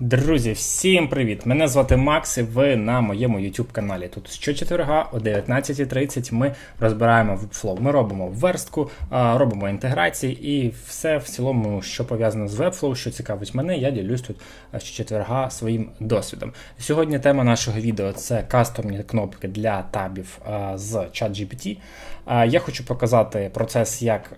Друзі, всім привіт! Мене звати Макс, і ви на моєму YouTube каналі. Тут щочетверга о 19.30 ми розбираємо Webflow. Ми робимо верстку, робимо інтеграції і все в цілому, що пов'язано з Webflow, що цікавить мене, я ділюсь тут щочетверга своїм досвідом. Сьогодні тема нашого відео це кастомні кнопки для табів з ChatGPT. Я хочу показати процес, як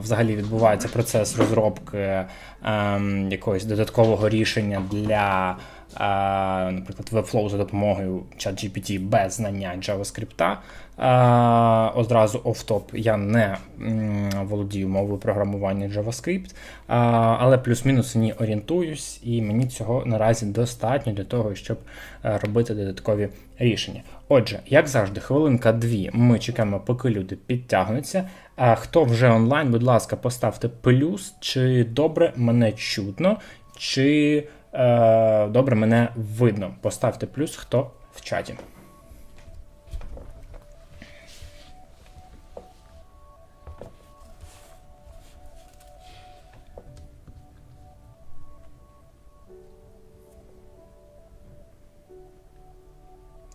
взагалі відбувається процес розробки ем, якогось додаткового рішення для, е, наприклад, Webflow за допомогою ChatGPT без знання JavaScript. Е, одразу оф-топ я не володію мовою програмування JavaScript, е, але плюс-мінус ні орієнтуюсь, і мені цього наразі достатньо для того, щоб робити додаткові рішення. Отже, як завжди, хвилинка-дві. Ми чекаємо, поки люди підтягнуться. Хто вже онлайн, будь ласка, поставте плюс, чи добре мене чутно, чи е, добре мене видно. Поставте плюс, хто в чаті.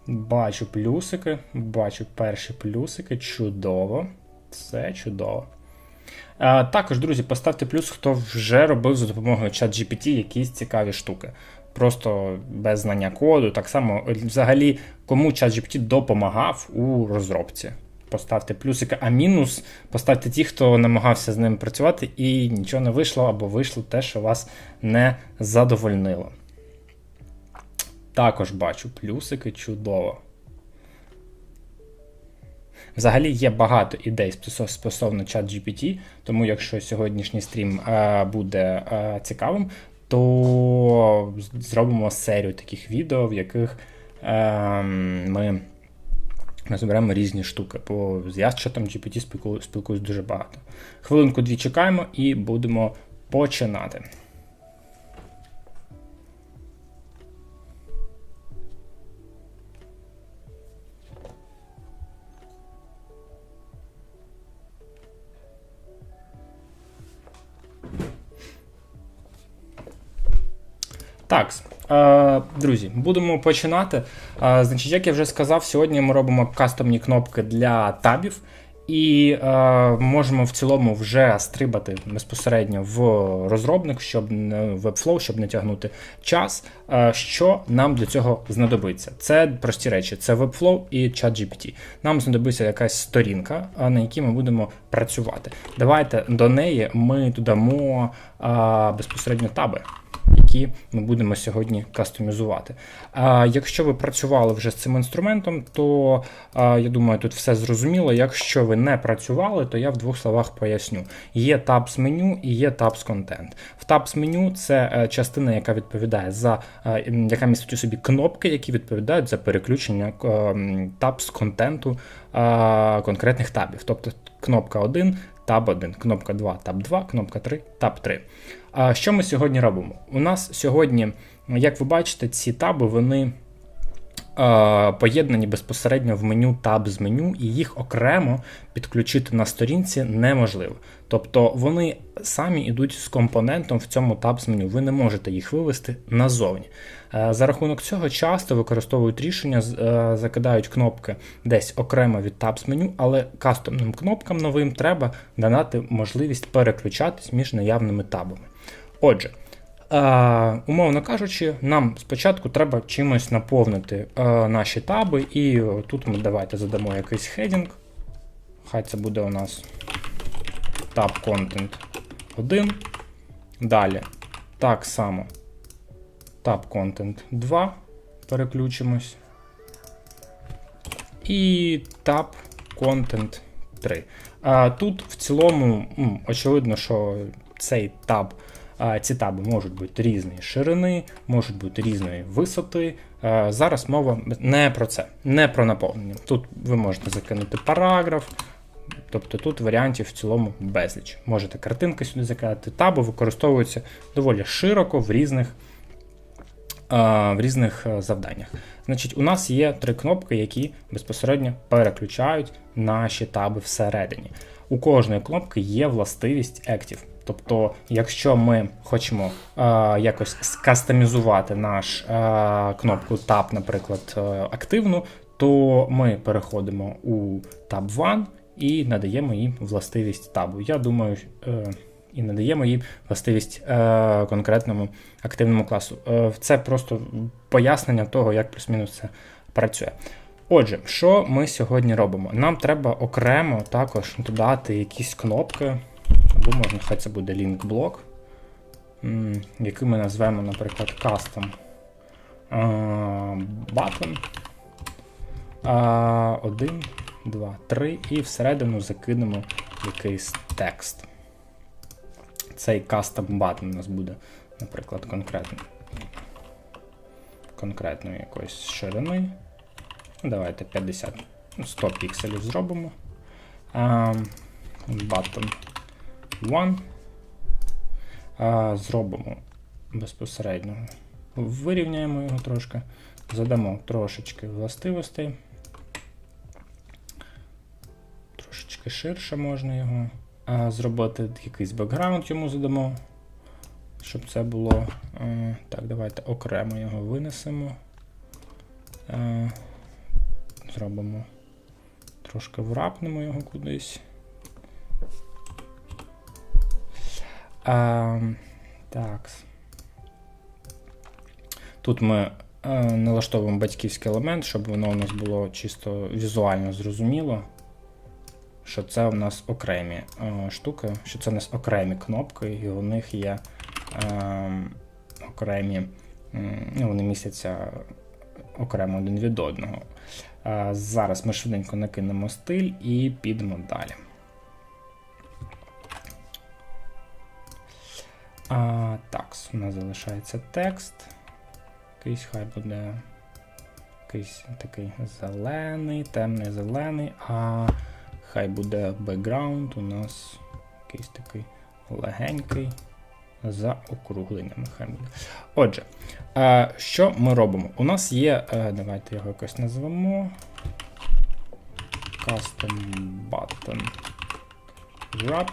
Бачу плюсики, бачу перші плюсики. Чудово. Це чудово. Також, друзі, поставте плюс, хто вже робив за допомогою ChatGPT якісь цікаві штуки. Просто без знання коду. Так само, взагалі, кому ChatGPT допомагав у розробці. Поставте плюсики, а мінус поставте ті, хто намагався з ним працювати і нічого не вийшло, або вийшло те, що вас не задовольнило. Також бачу плюсики чудово. Взагалі є багато ідей стосовно ChatGPT, тому якщо сьогоднішній стрім е, буде е, цікавим, то зробимо серію таких відео, в яких е, ми розберемо різні штуки. Бо я з чатом GPT спілкуюсь дуже багато. Хвилинку дві чекаємо і будемо починати. Так, друзі, будемо починати. Значить, як я вже сказав, сьогодні ми робимо кастомні кнопки для табів. І е, можемо в цілому вже стрибати безпосередньо в розробник, щоб Webflow, щоб не тягнути час. Е, що нам для цього знадобиться? Це прості речі: це Webflow і ChatGPT. Нам знадобиться якась сторінка, на якій ми будемо працювати. Давайте до неї ми додамо е, безпосередньо таби які ми будемо сьогодні кастомізувати. А Якщо ви працювали вже з цим інструментом, то я думаю, тут все зрозуміло. Якщо ви не працювали, то я в двох словах поясню. Є Tabs меню і є Tabs Content. В Tabs меню це е, частина, яка відповідає за яка містить у собі кнопки, які відповідають за переключення Tabs контенту конкретних табів. Тобто кнопка 1 Tab 1, кнопка 2, Tab 2, кнопка 3, Tab 3. А що ми сьогодні робимо? У нас сьогодні, як ви бачите, ці таби вони поєднані безпосередньо в меню таб з меню, і їх окремо підключити на сторінці неможливо. Тобто вони самі йдуть з компонентом в цьому таб з меню. Ви не можете їх вивести назовні. Е, за рахунок цього часто використовують рішення, е, закидають кнопки десь окремо від таб з меню, але кастомним кнопкам новим треба додати можливість переключатись між наявними табами. Отже. Е, умовно кажучи, нам спочатку треба чимось наповнити наші таби, і тут ми давайте задамо якийсь хедінг. Хай це буде у нас tab content 1. Далі так само tab content 2. Переключимось. І tab content 3. А, Тут в цілому, очевидно, що цей таб ці таби можуть бути різної ширини, можуть бути різної висоти. Зараз мова не про це, не про наповнення. Тут ви можете закинути параграф, тобто тут варіантів в цілому безліч. Можете картинки сюди закидати, таби використовуються доволі широко в різних в різних завданнях. Значить, У нас є три кнопки, які безпосередньо переключають наші таби всередині. У кожної кнопки є властивість Active. Тобто, якщо ми хочемо е, якось скастомізувати наш е, кнопку Tab, наприклад, е, активну, то ми переходимо у Tab 1 і надаємо їй властивість табу. Я думаю, е, і надаємо їй властивість е, конкретному активному класу. Е, це просто пояснення того, як плюс-мінус це працює. Отже, що ми сьогодні робимо? Нам треба окремо також додати якісь кнопки, або можна, хай це буде link блок, який ми назвемо, наприклад, custom е, button. 1, 2, 3 і всередину закинемо якийсь текст. Цей custom button у нас буде, наприклад, конкретно, конкретної якоїсь ширини. Ну, Давайте 50, 100 пікселів зробимо. Um, button 1. Uh, зробимо безпосередньо. Вирівняємо його трошки, задамо трошечки властивостей. Трошечки ширше можна його зробити, якийсь бекграунд йому задамо, щоб це було. Так, давайте окремо його винесемо. Зробимо трошки врапнемо його кудись. Так. Тут ми налаштовуємо батьківський елемент, щоб воно у нас було чисто візуально зрозуміло, що це у нас окремі е, штуки, що це у нас окремі кнопки, і у них є е, окремі, ну, вони містяться окремо один від одного. Е, зараз ми швиденько накинемо стиль і підемо далі. А, Так, у нас залишається текст. Якийсь хай буде якийсь такий зелений, темний зелений, а хай буде бекграунд у нас якийсь такий легенький за округленнями. Отже, що ми робимо? У нас є, е, давайте його якось назвемо. Custom button wrap.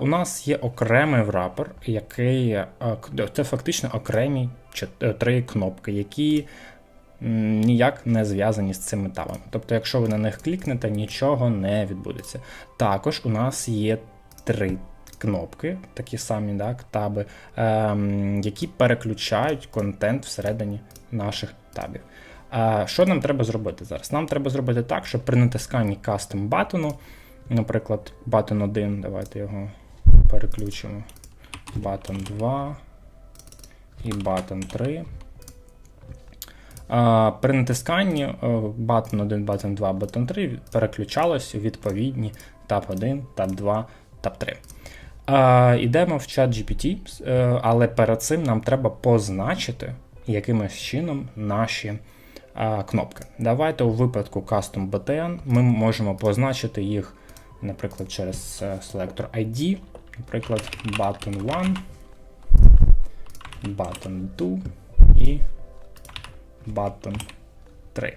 У нас є окремий врапер, який е, це фактично окремі е, три кнопки, які ніяк не зв'язані з цими табами. Тобто, якщо ви на них клікнете, нічого не відбудеться. Також у нас є три кнопки, такі самі так, таби, ем, які переключають контент всередині наших табів. Що нам треба зробити зараз? Нам треба зробити так, щоб при натисканні Custom батону, наприклад, батон 1, давайте його переключимо. Батон 2 і батон 3. При натисканні button 1, button 2, button 3 переключалось у відповідні tab 1, tab 2, tab 3. Йдемо в чат GPT, е, але перед цим нам треба позначити якимось чином наші кнопки. Давайте у випадку Custom BTN ми можемо позначити їх, наприклад, через е, селектор ID, наприклад, button 1, button 2 і button 3.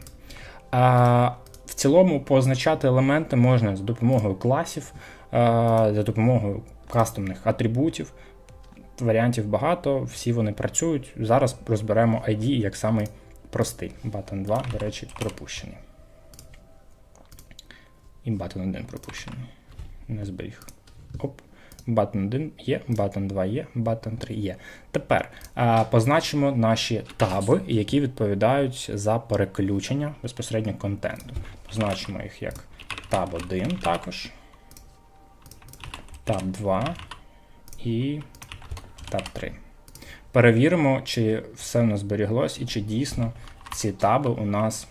А, В цілому позначати елементи можна за допомогою класів, а, за допомогою кастомних атрибутів. Варіантів багато, всі вони працюють. Зараз розберемо ID як самий простий. Button 2, до речі, пропущений. І button 1 пропущений. Не зберіг. Оп. Button 1 є, button 2 є, button 3 є. Тепер а, позначимо наші таби, які відповідають за переключення безпосередньо контенту. Позначимо їх як tab 1 також, tab 2 і tab 3. Перевіримо, чи все у нас зберіглось і чи дійсно ці таби у нас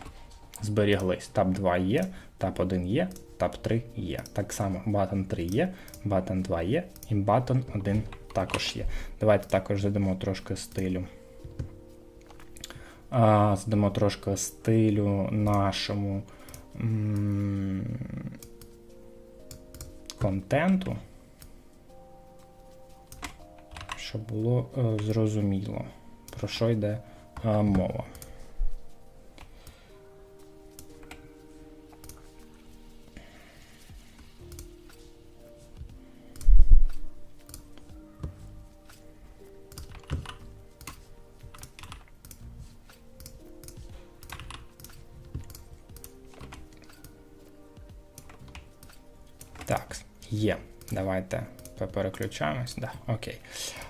зберіглись. Tab 2 є, tab 1 є, tab 3 є. Так само button 3 є, button 2 є, і button 1 також є. Давайте також задамо трошки стилю. Задамо трошки стилю нашому контенту, щоб було е, зрозуміло, про що йде е, мова. Так, є. Давайте переключаємось. Да, окей.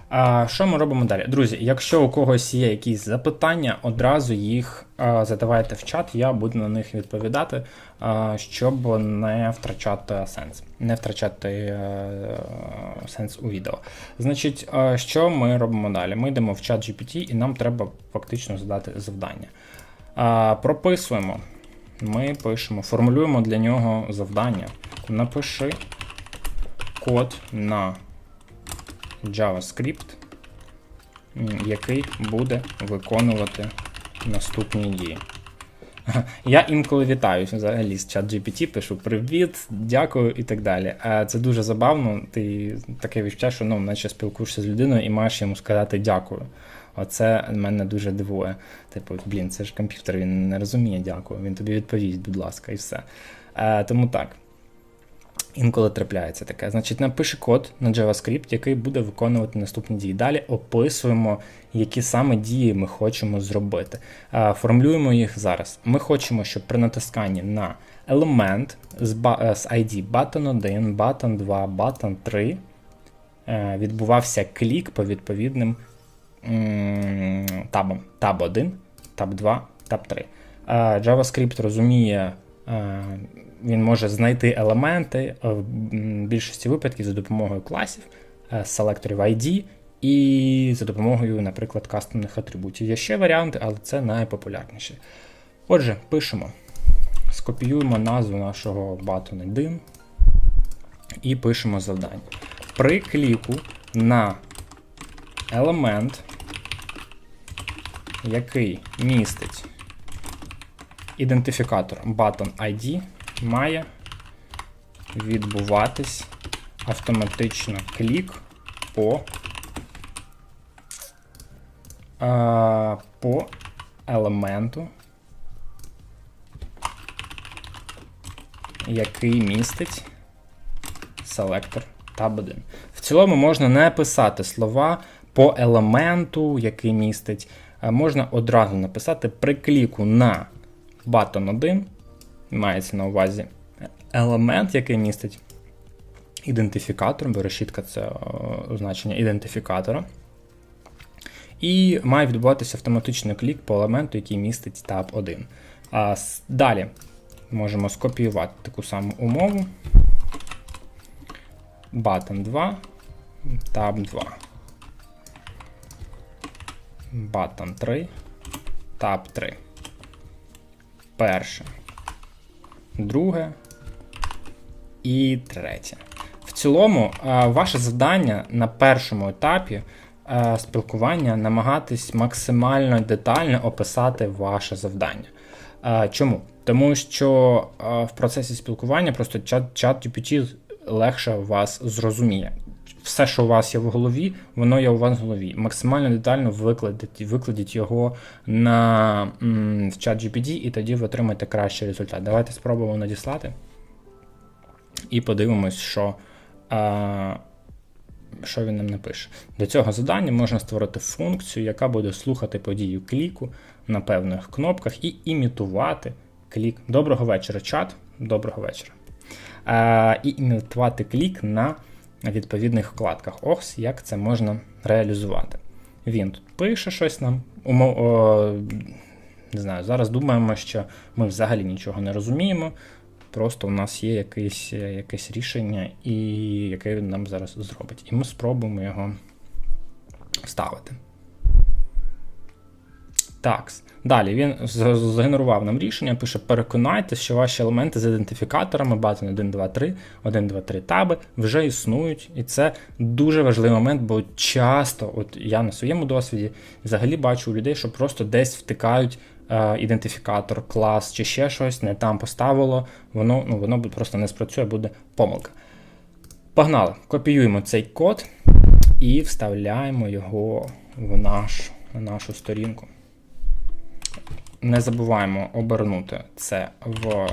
А, Що ми робимо далі? Друзі, якщо у когось є якісь запитання, одразу їх а, задавайте в чат, я буду на них відповідати, а, щоб не втрачати сенс. Не втрачати а, сенс у відео. Значить, а, що ми робимо далі? Ми йдемо в чат GPT і нам треба фактично задати завдання. А, Прописуємо. Ми пишемо, формулюємо для нього завдання. Напиши код на JavaScript, який буде виконувати наступні дії. Я інколи вітаюся взагалі з чат GPT, пишу привіт, дякую і так далі. Це дуже забавно. Ти таке відчуття, що ну, наче спілкуєшся з людиною і маєш йому сказати дякую. Оце мене дуже дивує. Типу, блін, це ж комп'ютер, він не розуміє дякую. Він тобі відповість, будь ласка, і все. Е, Тому так. Інколи трапляється таке. Значить, напиши код на JavaScript, який буде виконувати наступні дії. Далі описуємо, які саме дії ми хочемо зробити. Формулюємо їх зараз. Ми хочемо, щоб при натисканні на елемент з ба- е, ID button 1, button 2, button 3 е, відбувався клік по відповідним табам. Tab 1, Tab 2, Tab 3. Е, JavaScript розуміє, е, він може знайти елементи е, в більшості випадків за допомогою класів, е, селекторів ID і за допомогою, наприклад, кастомних атрибутів. Є ще варіанти, але це найпопулярніше. Отже, пишемо. Скопіюємо назву нашого button 1 і пишемо завдання. При кліку на елемент, який містить ідентифікатор button ID, має відбуватись автоматично клік по, е, по елементу, який містить селектор Tab 1. В цілому можна не писати слова по елементу, який містить. Можна одразу написати при кліку на button 1, мається на увазі елемент, який містить ідентифікатор, бо решітка це е, означення ідентифікатора. І має відбуватися автоматичний клік по елементу, який містить tab 1. А далі можемо скопіювати таку саму умову. Button 2, tab 2. Button 3, tab 3. Перше. Друге. І третє. В цілому, е, ваше завдання на першому етапі е, спілкування намагатись максимально детально описати ваше завдання. Е, Чому? Тому що в процесі спілкування просто чат, чат GPT легше вас зрозуміє. Все, що у вас є в голові, воно є у вас в голові. Максимально детально викладіть, викладіть його на м, в чат GPT, і тоді ви отримаєте кращий результат. Давайте спробуємо надіслати і подивимось, що, а, що він нам напише. Для цього завдання можна створити функцію, яка буде слухати подію кліку на певних кнопках і імітувати клік. Доброго вечора, чат. Доброго вечора. А, і імітувати клік на відповідних вкладках. Ось як це можна реалізувати. Він тут пише щось нам. Умов, о, не знаю, зараз думаємо, що ми взагалі нічого не розуміємо. Просто у нас є якесь, якесь рішення, і яке він нам зараз зробить. І ми спробуємо його вставити. Так. Далі він згенерував нам рішення, пише: переконайтеся, що ваші елементи з ідентифікаторами button 1, 2, 3, 1, 2, 3 таби вже існують. І це дуже важливий момент, бо часто, от я на своєму досвіді взагалі бачу у людей, що просто десь втикають е, ідентифікатор, клас чи ще щось, не там поставило, воно, ну, воно просто не спрацює, буде помилка. Погнали, копіюємо цей код і вставляємо його в наш, на нашу сторінку. Не забуваємо обернути це в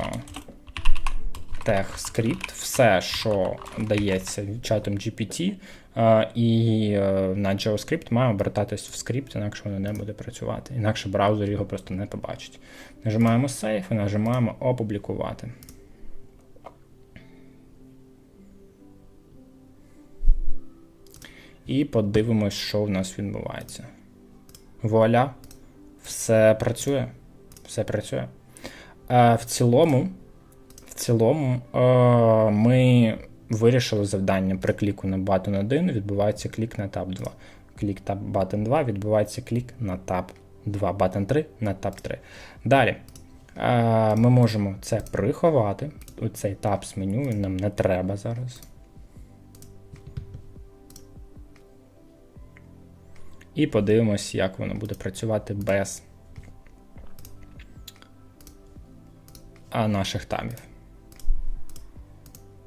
техскрипт, все, що дається чатом GPT, е, і е, на JavaScript має обертатись в скрипт, інакше воно не буде працювати. Інакше браузер його просто не побачить. Нажимаємо Save і нажимаємо опублікувати. І подивимось, що в нас відбувається. Вуаля! Все працює. Все працює. В цілому, в цілому, ми вирішили завдання при кліку на button 1 відбувається клік на Tab 2. Клік Tab button 2 відбувається клік на Tab 2. Button 3 на Tab 3. Далі. Ми можемо це приховати. Оцей таб з меню нам не треба зараз. І подивимось, як воно буде працювати без наших табів.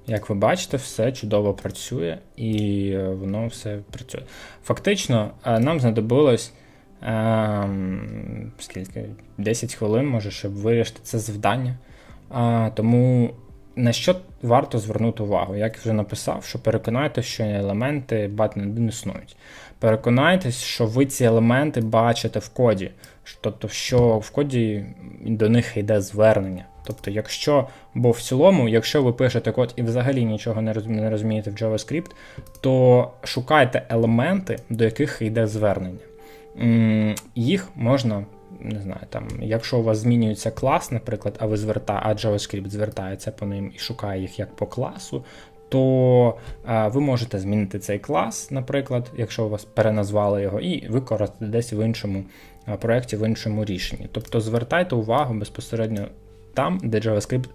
Як ви бачите, все чудово працює і е, воно все працює. Фактично, е, нам знадобилось е, скільки, 10 хвилин, може, щоб вирішити це завдання. А, Тому на що варто звернути увагу? Як я вже написав, що переконайтеся, що елементи button 1 існують. Переконайтесь, що ви ці елементи бачите в коді, тобто, що в коді до них йде звернення. Тобто, якщо, бо в цілому, якщо ви пишете код і взагалі нічого не не розумієте в JavaScript, то шукайте елементи, до яких йде звернення. Їх можна, не знаю, там, якщо у вас змінюється клас, наприклад, а ви зверта, а JavaScript звертається по ним і шукає їх як по класу, то е, ви можете змінити цей клас, наприклад, якщо у вас переназвали його, і використати десь в іншому е, проєкті, в іншому рішенні. Тобто звертайте увагу безпосередньо там, де JavaScript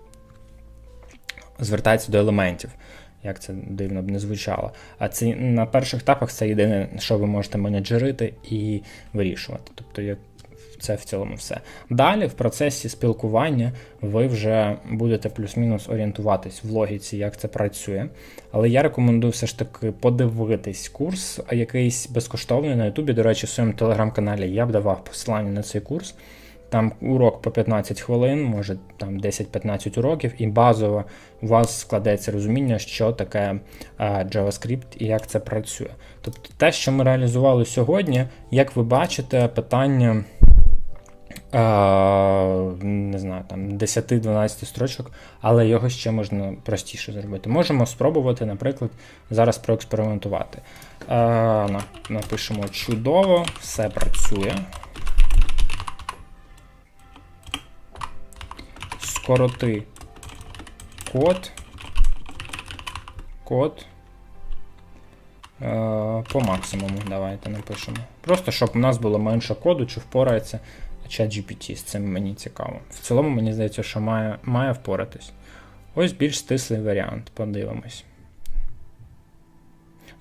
звертається до елементів. Як це дивно б не звучало. А це на перших етапах це єдине, що ви можете менеджерити і вирішувати. Тобто, як це в цілому все. Далі, в процесі спілкування, ви вже будете плюс-мінус орієнтуватись в логіці, як це працює. Але я рекомендую все ж таки подивитись курс, якийсь безкоштовний на Ютубі. До речі, в своєму телеграм-каналі я б давав посилання на цей курс. Там урок по 15 хвилин, може там 10-15 уроків, і базово у вас складеться розуміння, що таке а, JavaScript і як це працює. Тобто те, що ми реалізували сьогодні, як ви бачите, питання не знаю, там 10-12 строчок, але його ще можна простіше зробити. Можемо спробувати, наприклад, зараз проекспериментувати. На- напишемо чудово, все працює. скороти код. Код. Е, по максимуму давайте напишемо. Просто щоб у нас було менше коду, чи впорається ChatGPT. З цим мені цікаво. В цілому, мені здається, що має, має впоратись. Ось більш стислий варіант. Подивимось.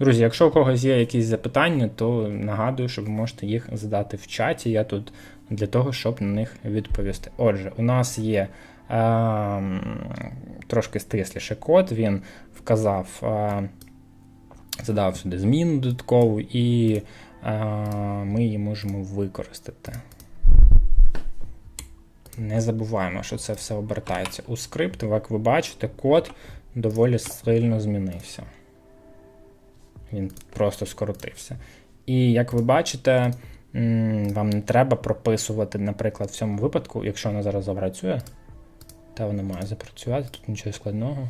Друзі, якщо у когось є якісь запитання, то нагадую, що ви можете їх задати в чаті. Я тут для того, щоб на них відповісти. Отже, у нас є е, трошки стисліше код, він вказав, е, задав сюди зміну додаткову, і е, ми її можемо використати. Не забуваємо, що це все обертається у скрипт. Як ви бачите, код доволі сильно змінився. Він просто скоротився. І як ви бачите, вам не треба прописувати, наприклад, в цьому випадку, якщо вона зараз запрацює, та вона має запрацювати, тут нічого складного.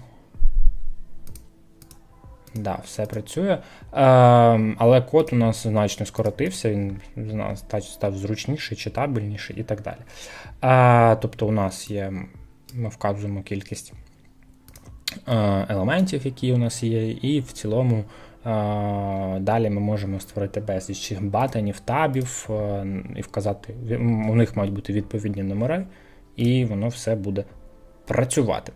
Да, все працює. Ем, але код у нас значно скоротився, він з нас став- став зручніший, читабельніший і так далі. Е, тобто, у нас є, ми вказуємо кількість е, елементів, які у нас є, і в цілому е, далі ми можемо створити безліч батонів, табів е, і вказати, у них мають бути відповідні номери, і воно все буде працювати.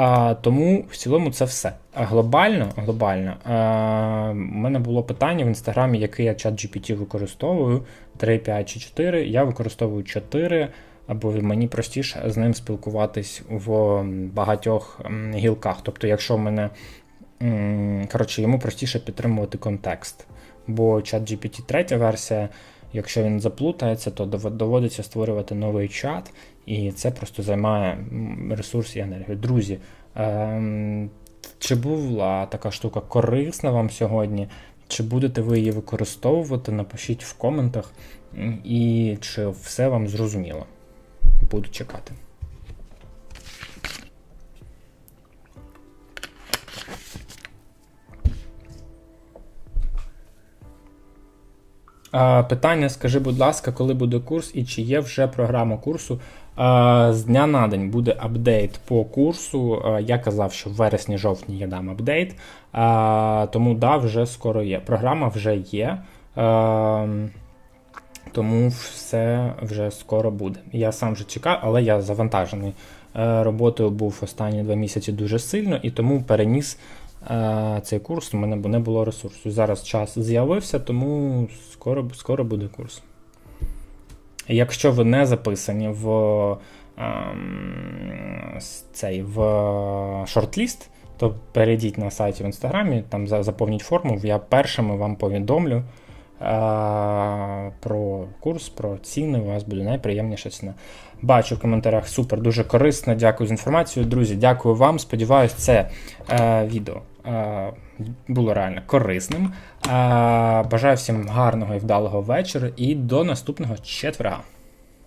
А, тому в цілому це все. А глобально, глобально а, мене було питання в інстаграмі, який я чат GPT використовую: 3, 5 чи 4. Я використовую 4, або мені простіше з ним спілкуватись в багатьох гілках. Тобто, якщо в мене коротше, йому простіше підтримувати контекст. Бо чат GPT 3 версія, якщо він заплутається, то доводиться створювати новий чат, і це просто займає ресурс і енергію. Друзі, ем, чи була така штука корисна вам сьогодні? Чи будете ви її використовувати? Напишіть в коментах, і чи все вам зрозуміло. Буду чекати. Питання: скажи, будь ласка, коли буде курс і чи є вже програма курсу? З дня на день буде апдейт по курсу. Я казав, що в вересні-жовтні я дам апдейт. Тому да, вже скоро є. Програма вже є. Тому все вже скоро буде. Я сам вже чекав, але я завантажений е, роботою був останні два місяці дуже сильно, і тому переніс цей курс. У мене не було ресурсу. Зараз час з'явився, тому скоро, скоро буде курс. Якщо ви не записані в, ем, цей, в шортліст, то перейдіть на сайті в інстаграмі, там заповніть форму, я першими вам повідомлю е, про курс, про ціни. У вас буде найприємніша ціна. Бачу в коментарях супер, дуже корисно. Дякую за інформацію. Друзі, дякую вам. Сподіваюсь, це е, відео е, було реально корисним. Е, бажаю всім гарного і вдалого вечора і до наступного четверга.